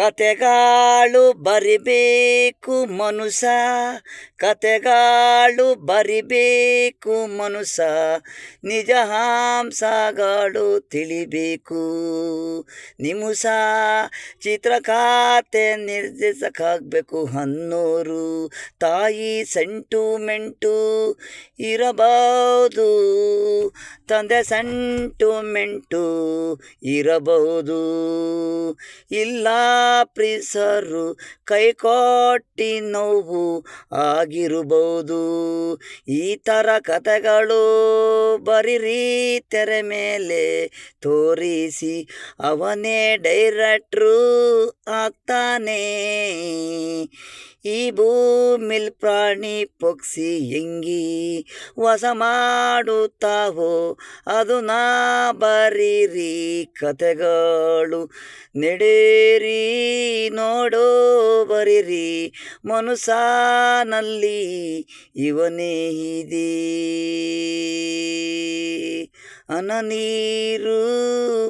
ಕತೆಗಾಳು ಬರಿಬೇಕು ಮನುಷ್ಯ. ಕತೆಗಾಳು ಬರಿಬೇಕು ಮನುಷ್ಯ. ನಿಜ ಹಾಂಸಗಳು ತಿಳಿಬೇಕು. ನಿಮುಷ ಚಿತ್ರಕಥೆ ನಿರ್ದೇಶಕಾಗಬೇಕು ಹನ್ನೂರು ತಾಯಿ ಸೆಂಟುಮೆಂಟು ಇರಬಹುದು. ತಂದೆ ಸೆಂಟುಮೆಂಟು ಇರಬಹುದು. ಇಲ್ಲ ಪ್ರೀಸರು ಕೈಕೊಟ್ಟಿ ನೋವು ಆಗಿರಬಹುದು. ಈ ಥರ ಕಥೆಗಳು ಬರೀರಿ ತೆರೆ ಮೇಲೆ ತೋರಿಸಿ ಅವನೇ ಡೈರೆಕ್ಟ್ರು ಆಗ್ತಾನೆ. ಈ ಭೂಮಿಲ್ ಪ್ರಾಣಿ ಪಕ್ಷಿ ಎಂಗಿ ವಾಸ ಮಾಡುತ್ತಾವೋ, ಅದು ನಾ ಬರೀರಿ ಕತೆಗಳು. ನೆಡೇರಿ, ನೋಡೋ, ಬರೀರಿ, ಮನುಷ್ಯನಲ್ಲಿ ಇವನೇ ಇದೆ. ಅನ್ನ ನೀರು,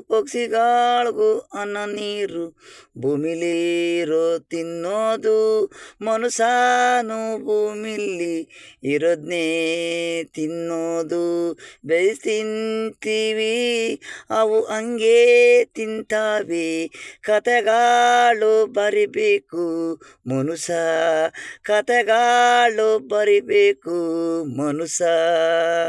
ಪಕ್ಷಿಗಳಿಗೂ ಅನ್ನ ನೀರು. ಭೂಮಿಲಿರೋ ತಿನ್ನೋದು ಮನುಷ್ಯನು ಭೂಮಿಲಿ. ಇರೋದ್ನೇ ತಿನ್ನೋದು. ಬೇಯಿಸಿ ತಿಂತೀವಿ ಅವು ಹಂಗೆ ತಿಂತಾವೆ. ಕತೆಗಳು ಬರಿಬೇಕು, ಮನುಷ್ಯ ಕತೆಗಳು ಬರಿಬೇಕು, ಮನುಷ್ಯ